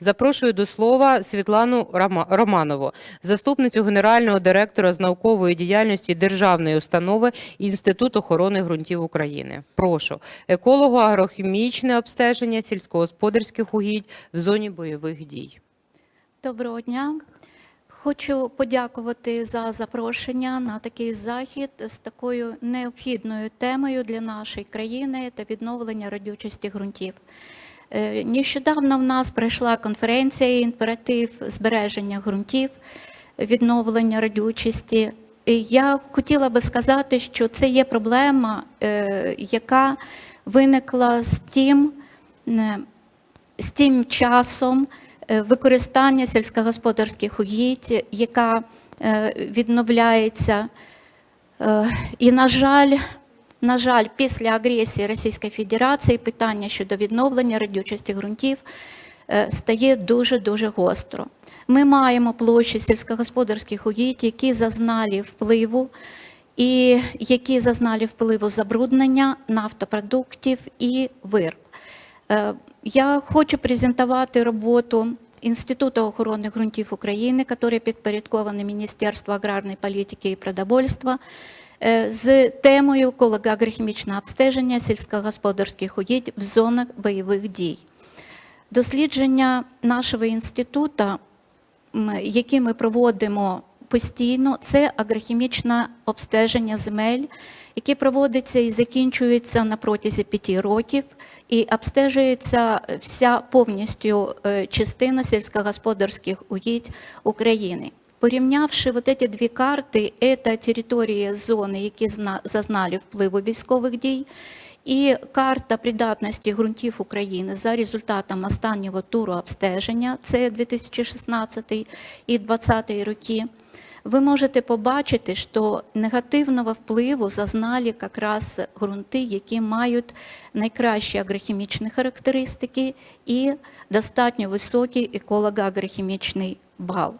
Запрошую до слова Світлану Романову, заступницю генерального директора з наукової діяльності Державної установи Інститут охорони ґрунтів України. Прошу еколого-агрохімічне обстеження сільськогосподарських угідь в зоні бойових дій. Доброго дня. Хочу подякувати за запрошення на такий захід з такою необхідною темою для нашої країни та відновлення родючості ґрунтів. Е, Нещодавно в нас пройшла конференція імператив збереження ґрунтів, відновлення родючості. Я хотіла би сказати, що це є проблема, е, яка виникла з тим, е, з тим часом використання сільськогосподарських угідь, яка відновляється. І, на жаль, на жаль, після агресії Російської Федерації питання щодо відновлення родючості ґрунтів е, стає дуже-дуже гостро. Ми маємо площі сільськогосподарських угідь, які зазнали впливу, і які зазнали впливу забруднення нафтопродуктів і вирб. Е, Я хочу презентувати роботу Інституту охорони ґрунтів України, який підпорядкований Міністерству аграрної політики і продовольства, з темою еколого-агрохімічного обстеження сільськогосподарських угідь в зонах бойових дій. Дослідження нашого інституту, які ми проводимо постійно, це агрохімічне обстеження земель, яке проводиться і закінчується на протязі п'яти років, і обстежується вся повністю е, частина сільськогосподарських угідь України. Порівнявши вот эти дві карти, це території зони, які зазнали впливу військових дій, і карта придатності ґрунтів України за результатом останнього туру обстеження, це 2016 і 2020 роки, ви можете побачити, що негативного впливу зазнали якраз ґрунти, які мають найкращі агрохімічні характеристики і достатньо високий еколого-агрохімічний бал.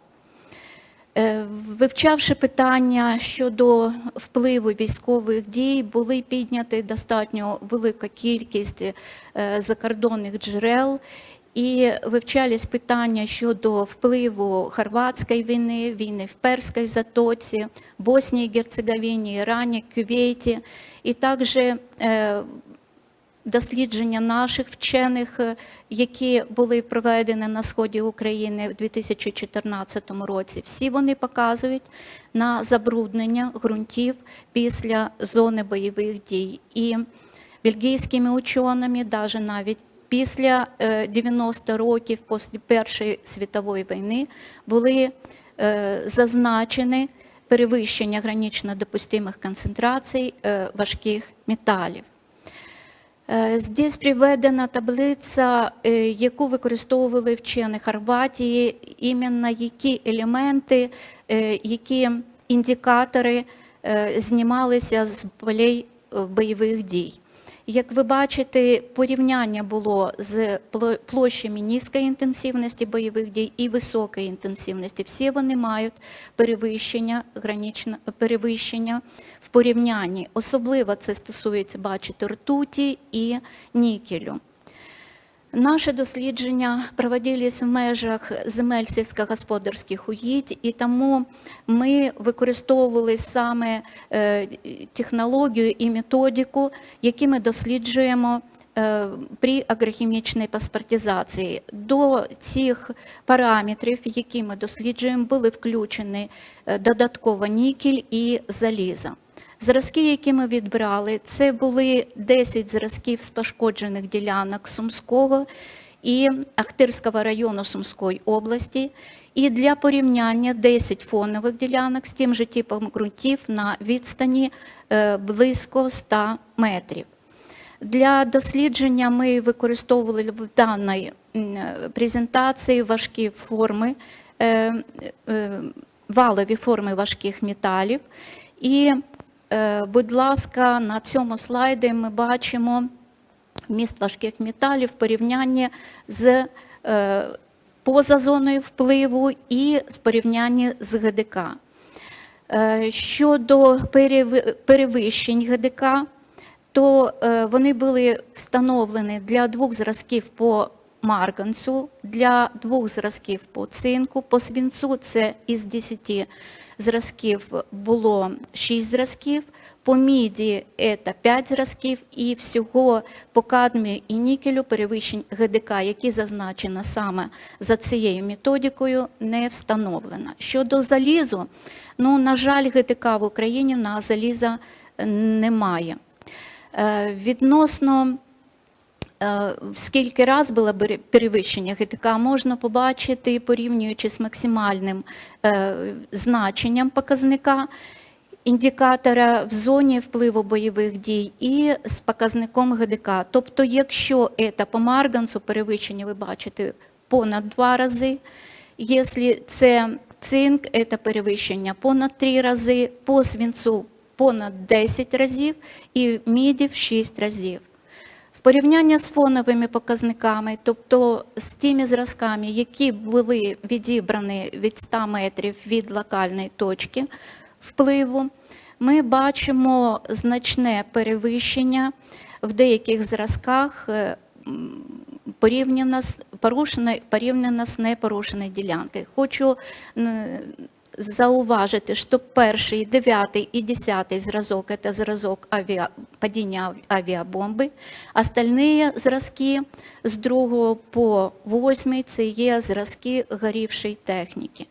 Е, Вивчавши питання щодо впливу військових дій, були підняті достатньо велика кількість е, закордонних джерел. І вивчались питання щодо впливу Хорватської війни, війни в Перській затоці, Боснії, Герцеговині, Ірані, Кювейті, і також е, дослідження наших вчених, е, які були проведені на сході України в 2014 році. Всі вони показують на забруднення ґрунтів після зони бойових дій. І бельгійськими ученими, навіть навіть після е, 90 років після Першої світової війни були е, зазначені перевищення гранично допустимих концентрацій е, важких металів. Е, Здесь приведена таблиця, е, яку використовували вчені Хорватії, іменно які елементи, е, які індикатори знімалися з полей бойових дій. Як ви бачите, порівняння було з площами низької інтенсивності бойових дій і високої інтенсивності. Всі вони мають перевищення, перевищення порівнянні. Особливо це стосується, бачите, ртуті і нікелю. Наші дослідження проводились в межах земель сільськогосподарських угідь, і тому ми використовували саме е, технологію і методику, які ми досліджуємо е, при агрохімічній паспортизації. До цих параметрів, які ми досліджуємо, були включені е, додатково нікель і залізо. Зразки, які ми відбрали, це були 10 зразків з пошкоджених ділянок Сумського і Ахтирського району Сумської області. І для порівняння 10 фонових ділянок з тим же типом ґрунтів на відстані е, близько 100 метрів. Для дослідження ми використовували в даній презентації важкі форми, е, е, валові форми важких металів. І, будь ласка, на цьому слайді ми бачимо вміст важких металів в порівнянні з е, поза зоною впливу і з порівняння з ГДК. Е, Щодо перевищень ГДК, то е, вони були встановлені для двох зразків по марганцю для двох зразків по цинку. По свинцу це із 10 зразків було 6 зразків. По міді це 5 зразків і всього по кадмію і нікелю перевищень ГДК, які зазначено саме за цією методикою, не встановлено. Щодо залізу, ну, на жаль, ГДК в Україні на заліза немає. Е, Відносно скільки раз було перевищення ГТК, можна побачити, порівнюючи з максимальним е, значенням показника індикатора в зоні впливу бойових дій і з показником ГДК. Тобто, якщо це по марганцу перевищення ви бачите понад два рази, якщо це цинк, це перевищення понад три рази, по свинцу понад 10 разів і міді в 6 разів. В порівнянні з фоновими показниками, тобто з тими зразками, які були відібрані від 100 метрів від локальної точки впливу, ми бачимо значне перевищення в деяких зразках е, порівняно з порівняно з непорушеною ділянкою. Хочу зауважити, що перший, дев'ятий і десятий зразок – це зразок авіа, падіння авіабомби. Остальні зразки з другого по восьмий – це є зразки горівшої техніки.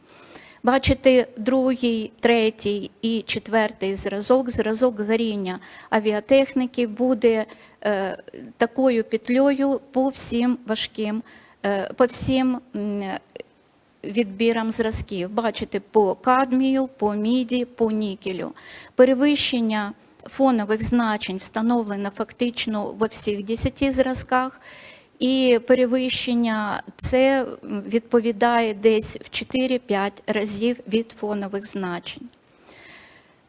Бачите, другий, третій і четвертий зразок, зразок горіння авіатехніки буде е, такою петлею по всім важким, е, по всім м, відбірам зразків. Бачите, по кадмію, по міді, по нікелю. Перевищення фонових значень встановлено фактично во всіх 10 зразках. І перевищення це відповідає десь в 4-5 разів від фонових значень.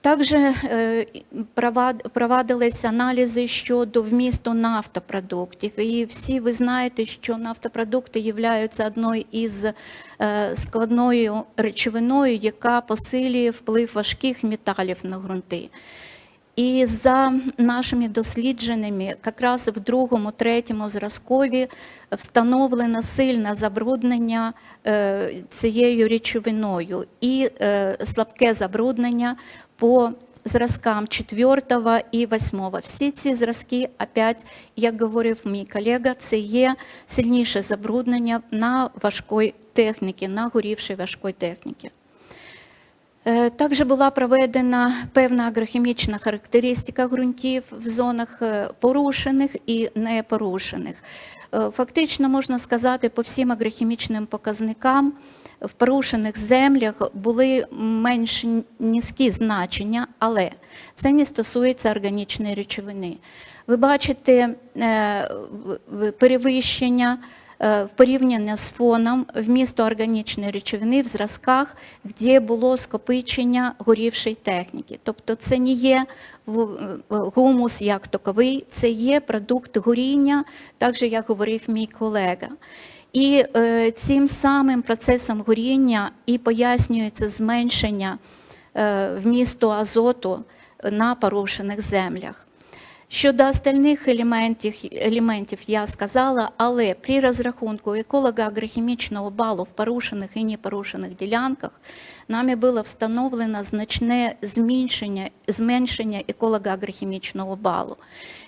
Також е, провадились аналізи щодо вмісту нафтопродуктів. І всі ви знаєте, що нафтопродукти являються одною із е, складною речовиною, яка посилює вплив важких металів на ґрунти. І за нашими дослідженнями, якраз в другому, третьому зразкові встановлено сильне забруднення е, цією речовиною і слабке забруднення по зразкам 4 і 8. Всі ці зразки, опять, як говорив мій колега, це є сильніше забруднення на важкої техніки, на горівшій важкої техніки. Е, Також була проведена певна агрохімічна характеристика ґрунтів в зонах е, порушених і непорушених. Е, Фактично можна сказати, по всім агрохімічним показникам в порушених землях були менш низькі значення, але це не стосується органічної речовини. Ви бачите е, в- в- перевищення е, в порівнянні з фоном вмісту органічної речовини в зразках, де було скопичення горівшої техніки. Тобто це не є гумус як таковий, це є продукт горіння, так же, як говорив мій колега. І е, цим самим процесом горіння і пояснюється зменшення е, вмісту азоту на порушених землях. Щодо остальних елементів, елементів я сказала, але при розрахунку еколого-агрохімічного балу в порушених і непорушених ділянках нами було встановлено значне зменшення, зменшення еколого-агрохімічного балу.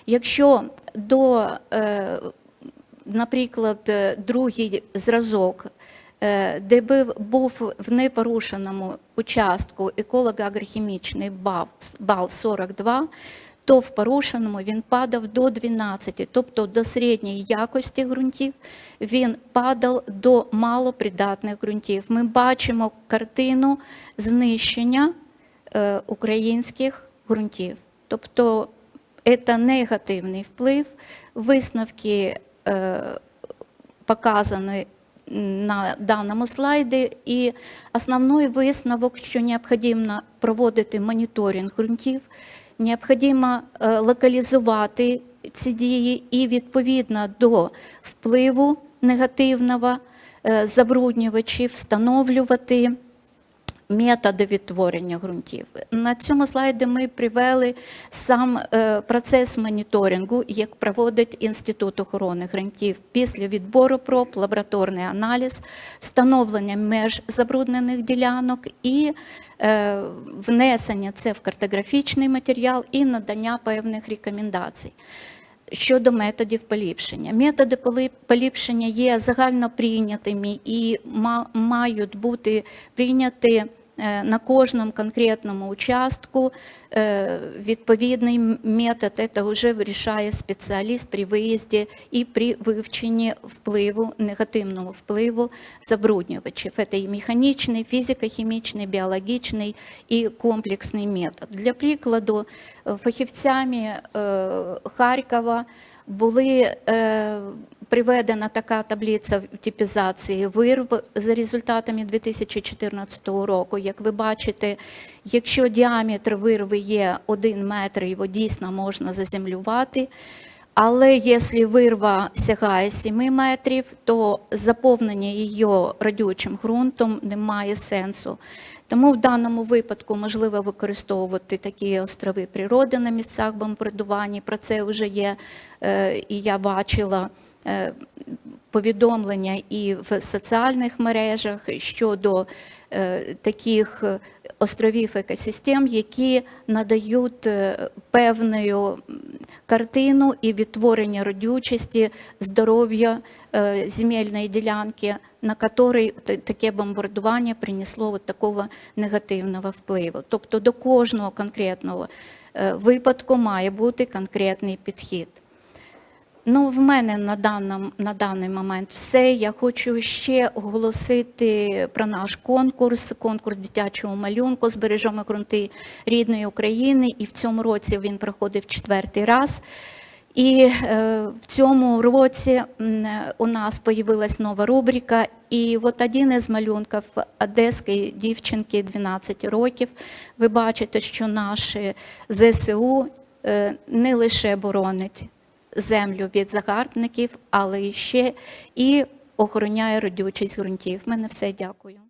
Якщо до, е, наприклад, е, другий зразок е, де бив- був в непорушеному участку еколого-агрохімічний бал, бал 42, то в порушеному він падав до 12, тобто до середньої якості ґрунтів він падав до малопридатних ґрунтів. Ми бачимо картину знищення е, українських ґрунтів. Тобто це негативний вплив. Висновки е, показані на даному слайді. І основний висновок, що необхідно проводити моніторинг ґрунтів, необхідно е, локалізувати ці дії і відповідно до впливу негативного е, забруднювачів встановлювати методи відтворення ґрунтів. На цьому слайді ми привели сам е, процес моніторингу, як проводить Інститут охорони ґрунтів після відбору проб, лабораторний аналіз, встановлення меж забруднених ділянок і е, внесення це в картографічний матеріал і надання певних рекомендацій. Щодо методів поліпшення. Методи полі- поліпшення є загально прийнятими і мають бути прийняті на кожному конкретному участку е, відповідний метод. Це вже вирішає спеціаліст при виїзді і при вивченні впливу, негативного впливу забруднювачів. Це і механічний, фізико-хімічний, біологічний і комплексний метод. Для прикладу, е, фахівцями е, Харкова були е, приведена така таблиця типізації вирв за результатами 2014 року. Як ви бачите, якщо діаметр вирви є 1 метр, його дійсно можна заземлювати. Але якщо вирва сягає 7 метрів, то заповнення її радючим ґрунтом не має сенсу. Тому в даному випадку можливо використовувати такі острови природи на місцях бомбардування. Про це вже є, е, і я бачила повідомлення і в соціальних мережах щодо е, таких е, островів екосистем, які надають е, певну картину і відтворення родючості здоров'я е, земельної ділянки, на якій таке бомбардування принесло от такого негативного впливу. Тобто до кожного конкретного е, випадку має бути конкретний підхід. Ну, в мене на, даному, на даний момент все. Я хочу ще оголосити про наш конкурс, конкурс дитячого малюнку «Збережемо ґрунти рідної України. І в цьому році він проходив четвертий раз. І е, в цьому році у нас появилась нова рубрика. І от один із малюнків одеської дівчинки 12 років. Ви бачите, що наші ЗСУ е, не лише боронить землю від загарбників, але ще і охороняє родючість ґрунтів. Мене все дякую.